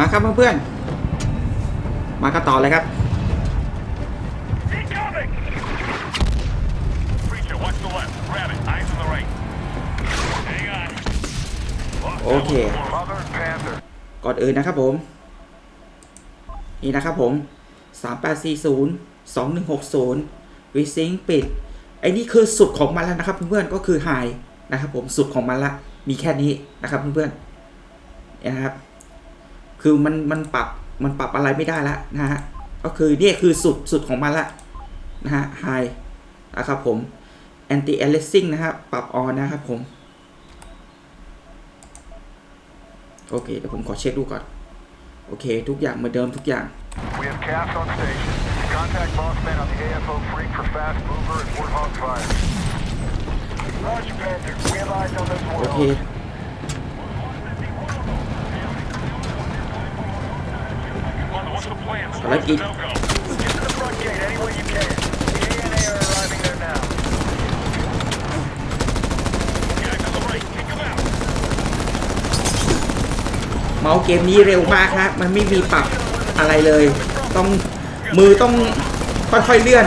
มาครับเพื่อนๆมากันต่อเลยครับโอเค ก่อนอื่นนะครับผม นี่นะครับผม 3840 2160วิซิงปิดไอ้นี่คือสุดของมันแล้วนะครับเพื่อนๆก็คือหายนะครับผมสุดของมันละ มีแค่นี้นะครับเพื่อนๆนะครับคือมันมันปรับมันปรับอะไรไม่ได้ละนะฮะก็คือเนี่ยคือสุดสุดของมันละนะฮะไฮนะครับผมแอน anti a l i a ซิ่งนะฮะปรับออนนะครับผม โอเค เดี๋ยวผมขอเช็คดูก่อน โอเค ทุกอย่างเหมือนเดิมทุกอย่างโอเคภารกิจเมาส์เกมนี้เร็วมากครับ มันไม่มีปรับอะไรเลย ต้องมือต้องค่อยๆเลื่อน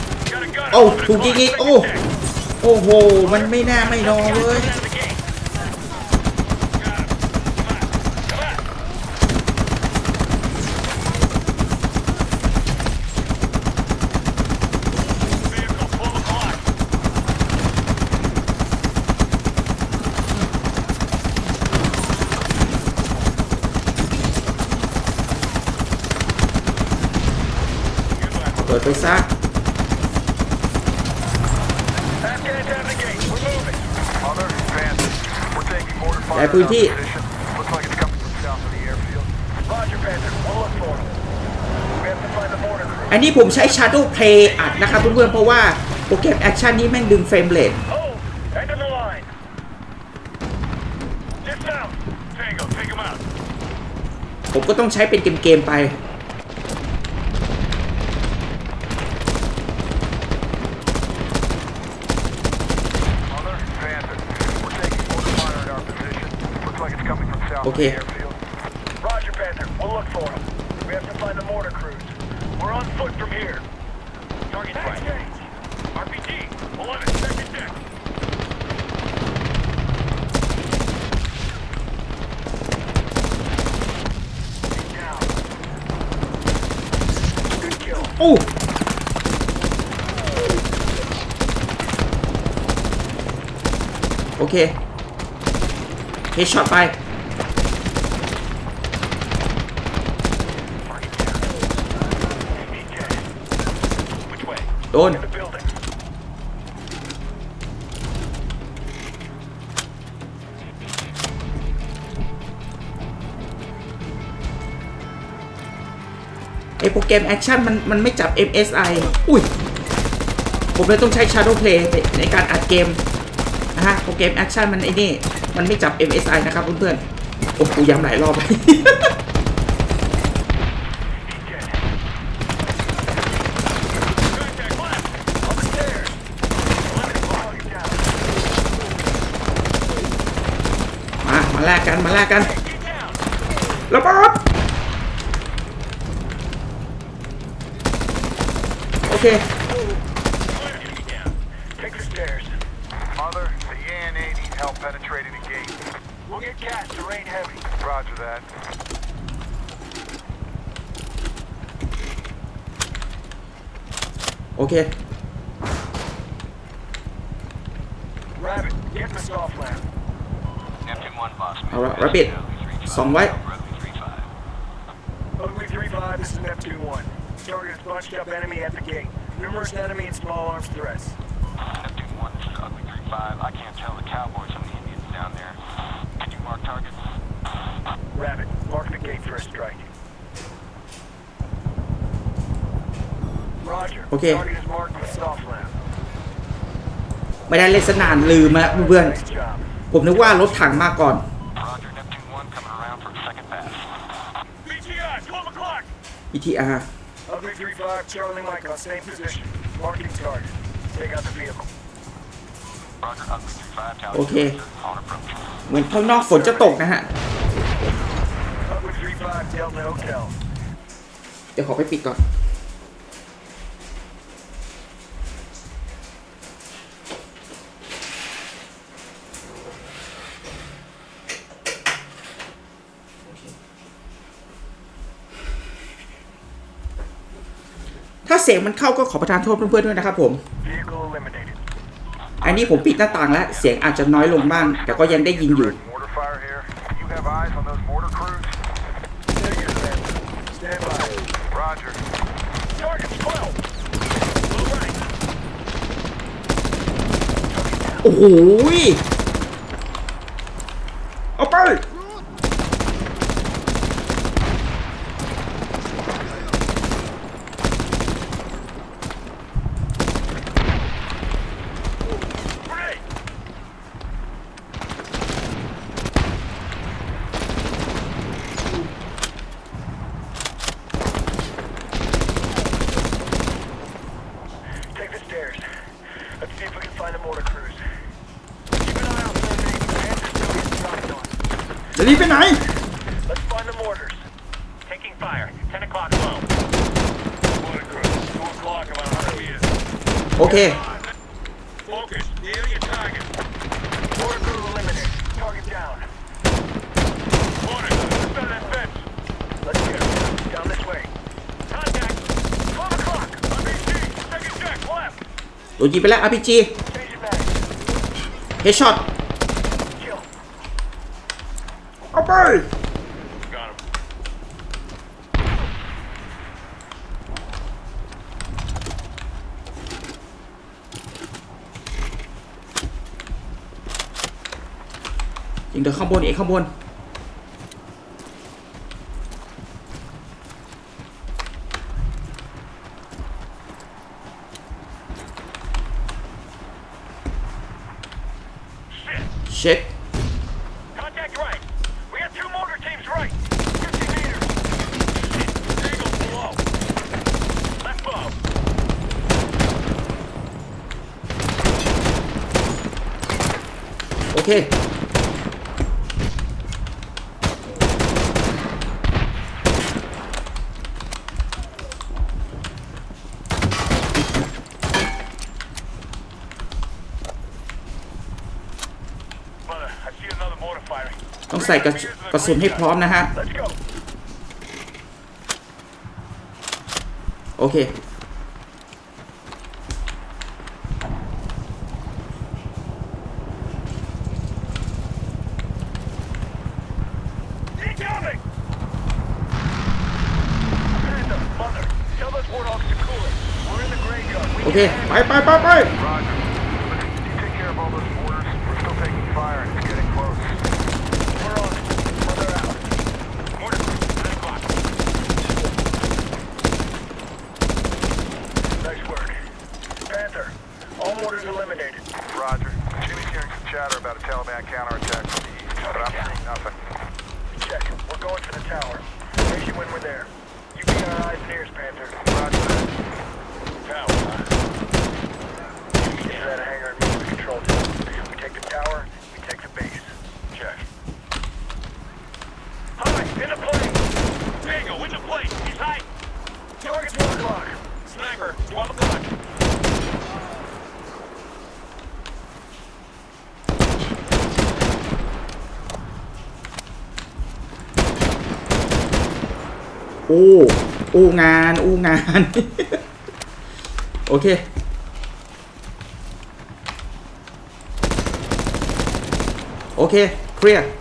โอ้ ถูกยิงอีกโอ้ โอ้โห มันไม่น่าไม่นอนเลยเปิดไปซะในพื้นที่ อันนี้ผมใช้ Shadow Play อัดนะครับเพื่อนๆเพราะว่าโปรแกรมแอคชั่นนี้แม่งดึงเฟรมเรทผมก็ต้องใช้เป็นเกมๆไป Okay. Roger, Panther. We'll look for them. We have to find the mortar crews. We're on foot from here. Target right. RPG, 11, second deck. Oh! Okay. Headshot by. โดนไอโปรแกรมแอคชั่นมันมันไม่จับ MSI อุ้ย ผมเลยต้องใช้ Shadow Play ในการอัดเกมนะฮะโปรแกรมแอคชั่นมันไอ้นี่มันไม่จับ MSI นะครับเพื่อนๆ ผมกูย้ำหลายรอบเลยมาลากันระเบิดโอเคเอาละรับปิดสองไว้ โอเค ไม่ได้เล่นสนานลืมมาเพื่อนผมนึกว่ารถถังมาก่อนอีทีอาโอเคเหมือนข้างนอกฝนจะตกนะฮะ เดี๋ยวขอไปปิดก่อนเสียงมันเข้าก็ขอประทานโทษเพื่อนๆด้วยนะครับผม อันนี้ผมปิดหน้าต่างแล้ว เสียงอาจจะน้อยลงบ้างแต่ก็ยังได้ยินอยู่ โอ้โหตัวยิงไปแล้ว RPG เฮดช็อตเอาไปยิงเดินข้างบนอีกข้างบนเคต้องใส่กระกระสุนให้พร้อมนะฮะ โอเค right, right. Roger. Listen, you take care of all those mortars. We're still taking fire it's getting close. Nice work. Panther, all mortars eliminated. Roger. Jimmy's hearing some chatter about a Taliban counterattack from the อู้อู้งานอู้งาน โอเค โอเค เคลียร์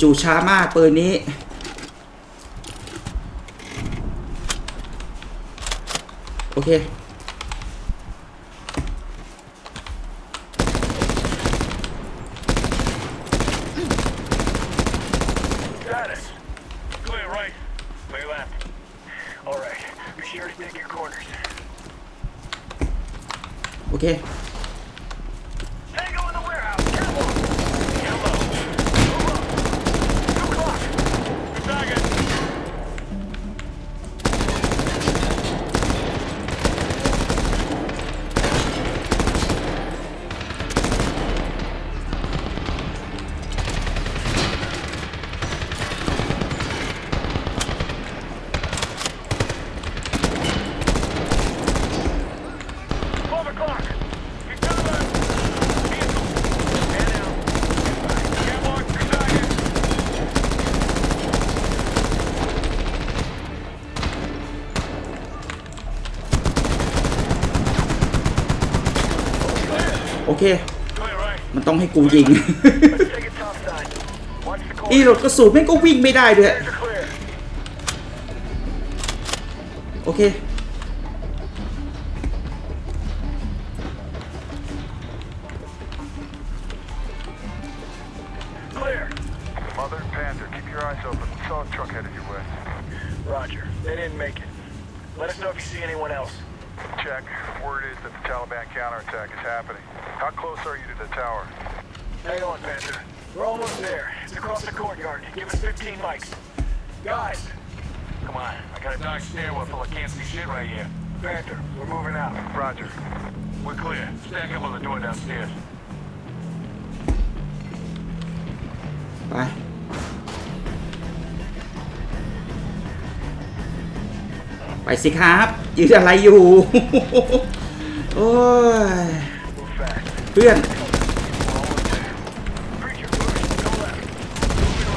จุช้ามากปืนนี้ โอเคโอเคโอเค มันต้องให้กูยิง อีรถกระสุนแม่งก็วิ่งไม่ได้ด้วย โอเคไป ไปสิครับยืนอะไรอยู่ โอ้ยเพื่อน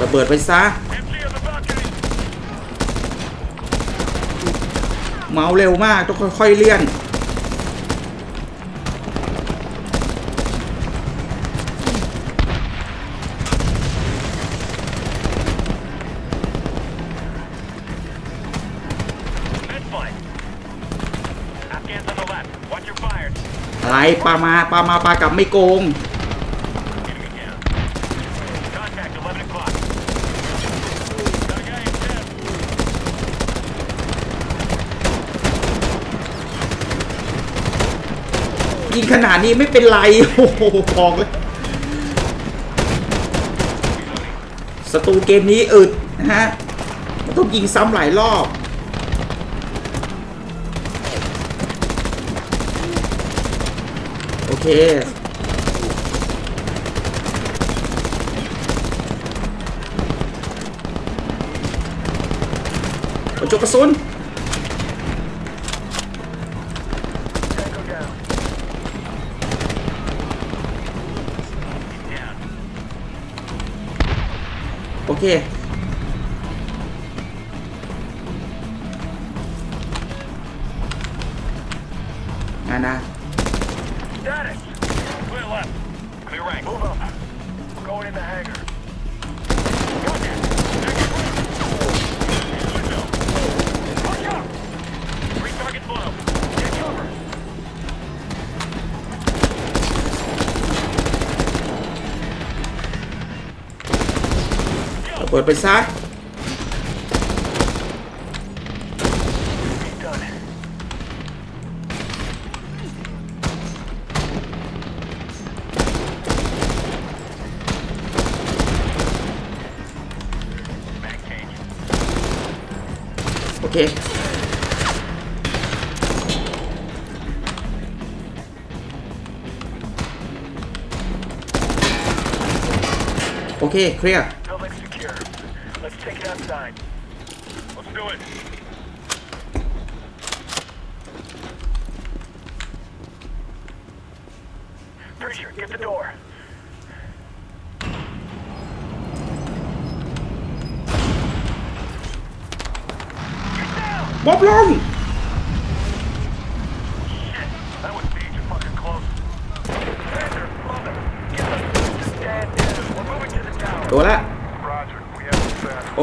ระเบิดไปซะเมาเร็วมาก ต้องค่อยๆเลี่ยนไปลามาปลามาปลากลับไม่โกง ยิงขนาดนี้ไม่เป็นไร โอ้โหบอกเลยศัตรูเกมนี้อึด นะฮะ ต้องยิงซ้ำหลายรอบเคโอ้จุกกระสุนโอเคนะนะ Static. Clear left. Clear right. Move up. We're going in the hangar. Three targets Get cover. เปิดไปซะ Okay, Building secure. Let's take it outside. Let's do it. บ๊อบลง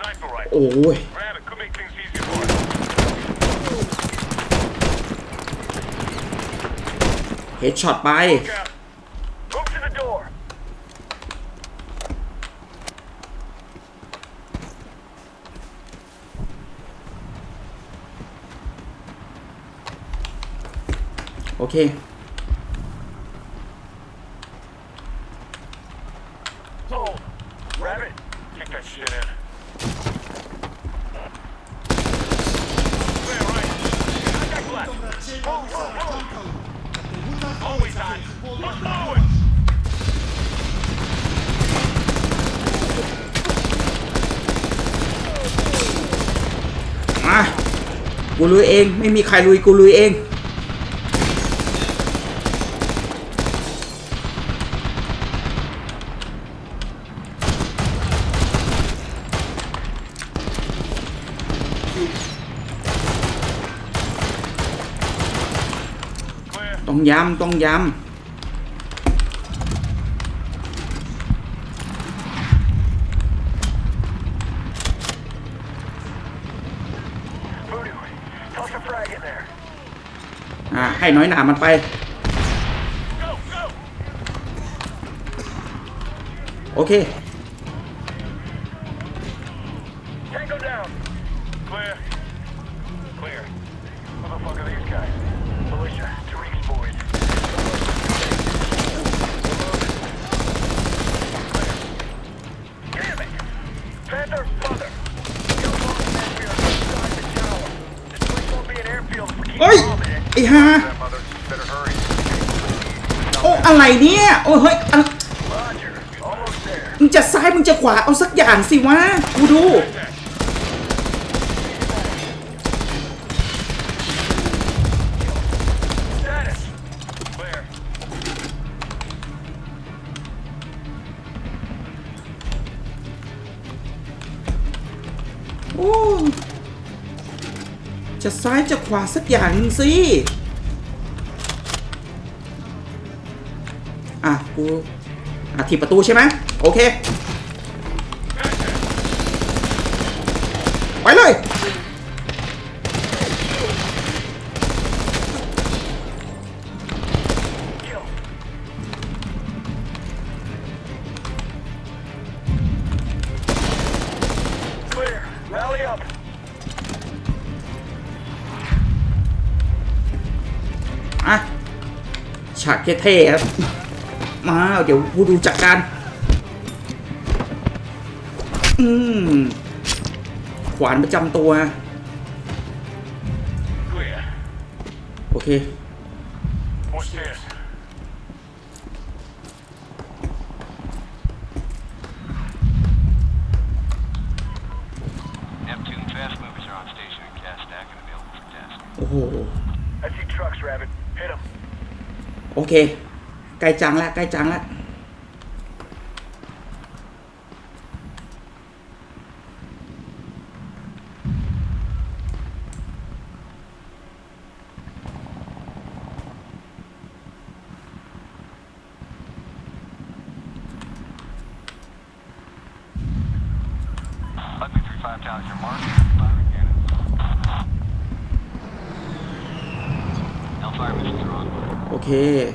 โอ้ยเฮดช็อตไปโอเคโอ้ oh, rabbit kick that shit มากูลุยเอง ไม่มีใครลุยกูลุยเองย้ำต้องย้ำอ่ให้น้อยหนามันไป โอเคขวาเอาสักอย่างสิวะกูดูโอ้จะซ้ายจะขวาสักอย่างนึงสิ อ่ะกูอ่ะถีบประตูใช่ไหมโอเคไปเลยฉากเท่ๆครับมาเดี๋ยวกูดูจัดการอืมขวานประจำตัวโอเคโอ้โหโอเค ใกล้จังแล้วใกล้จังแล้ว Okay.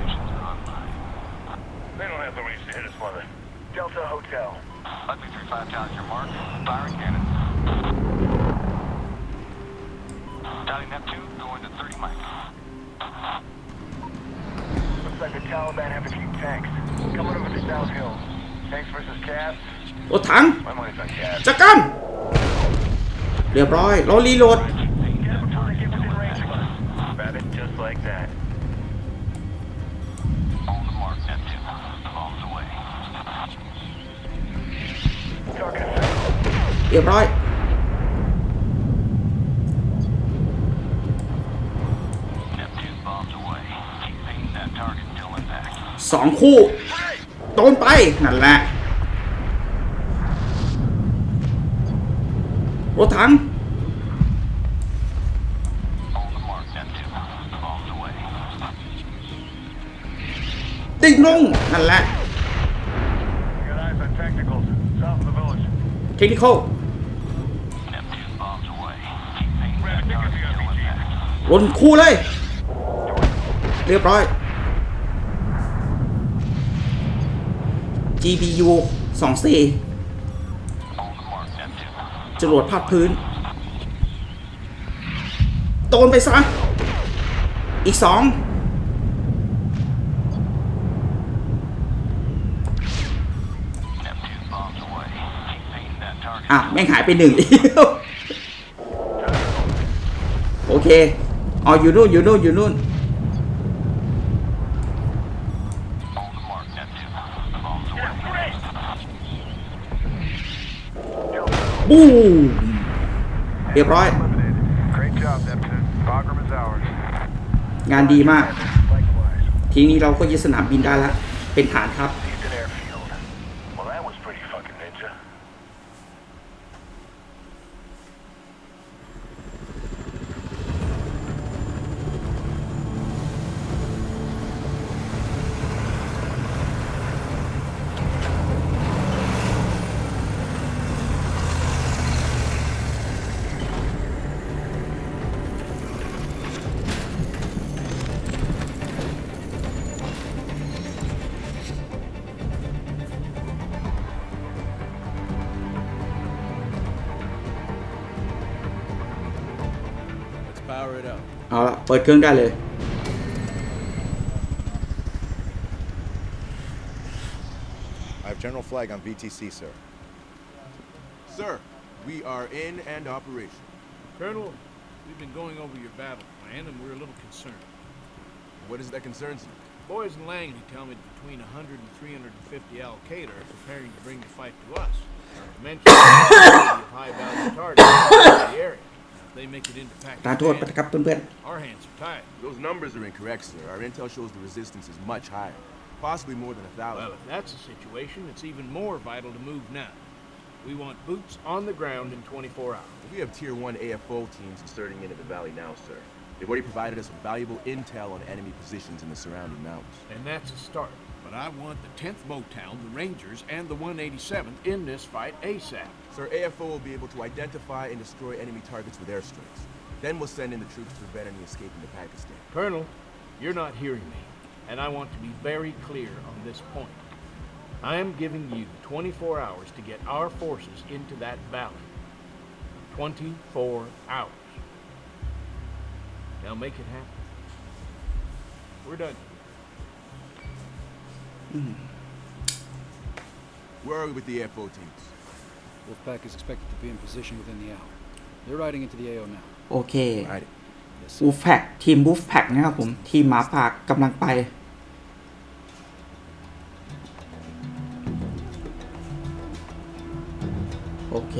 They don't have the reach to hit us, mother. Delta Hotel. Ugly 35 Tower, your mark. Firing cannon. Dotting Neptune, going to 30 miles. Looks like the Taliban have a few tanks. Coming over the South hill. Tanks versus cabs. Oh, My money's on cabs. เรียบร้อยสองคู่โดนไป นั่นแหละรถถังติงลงนั่นแหละเทคนิคอลลนคู่เลย เรียบร้อย g p u 24จรวดพาดพื้นโดนไปซะอีกสองอ่ะ แม่งหายไปหนึ่งโอเคอ๋ออยู่นู่น อยู่นู่น อยู่นู่น บูเรียบร้อย งานดีมาก ทีนี้เราก็ยึดสนามบินได้แล้ว เป็นฐานครับ I have general flag on VTC, sir. Sir, we are in and operation. Colonel, we've been going over your battle plan, and we're a little concerned. What is that concerns you? Boys in Langley tell me between 100 and 350 Al Qaeda are preparing to bring the fight to us. Mention high value targets in the area they make it into Our hands are tied. Those numbers are incorrect, sir. Our intel shows the resistance is much higher, possibly more than a Well, thousand. if that's the situation, it's even more vital to move now. We want boots on the ground in 24 hours. We have Tier 1 AFO teams inserting into the valley now, sir. They've already provided us with valuable intel on enemy positions in the surrounding mountains. And that's a start. But I want the 10th Motown, the Rangers, and the 187th in this fight ASAP. Sir, AFO will be able to identify and destroy enemy targets with airstrikes. Then we'll send in the troops to prevent any escape into Pakistan. Colonel, you're not hearing me, and I want to be very clear on this point. I am giving you 24 hours to get our forces into that valley. 24 hours. Now make it happen. We're done. Where are we with the a f l o teams? Wolfpack is expected to be in position within the hour. They're riding into the AO now. โอเค Right. บูฟแพกทีมบูฟแพกนะครับผมทีมหมาป่ากำลังไปโอเค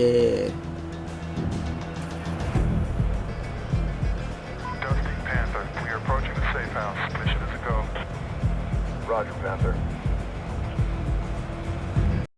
Dusty Panther, we are approaching the safe house. Mission is a go. Roger, Panther.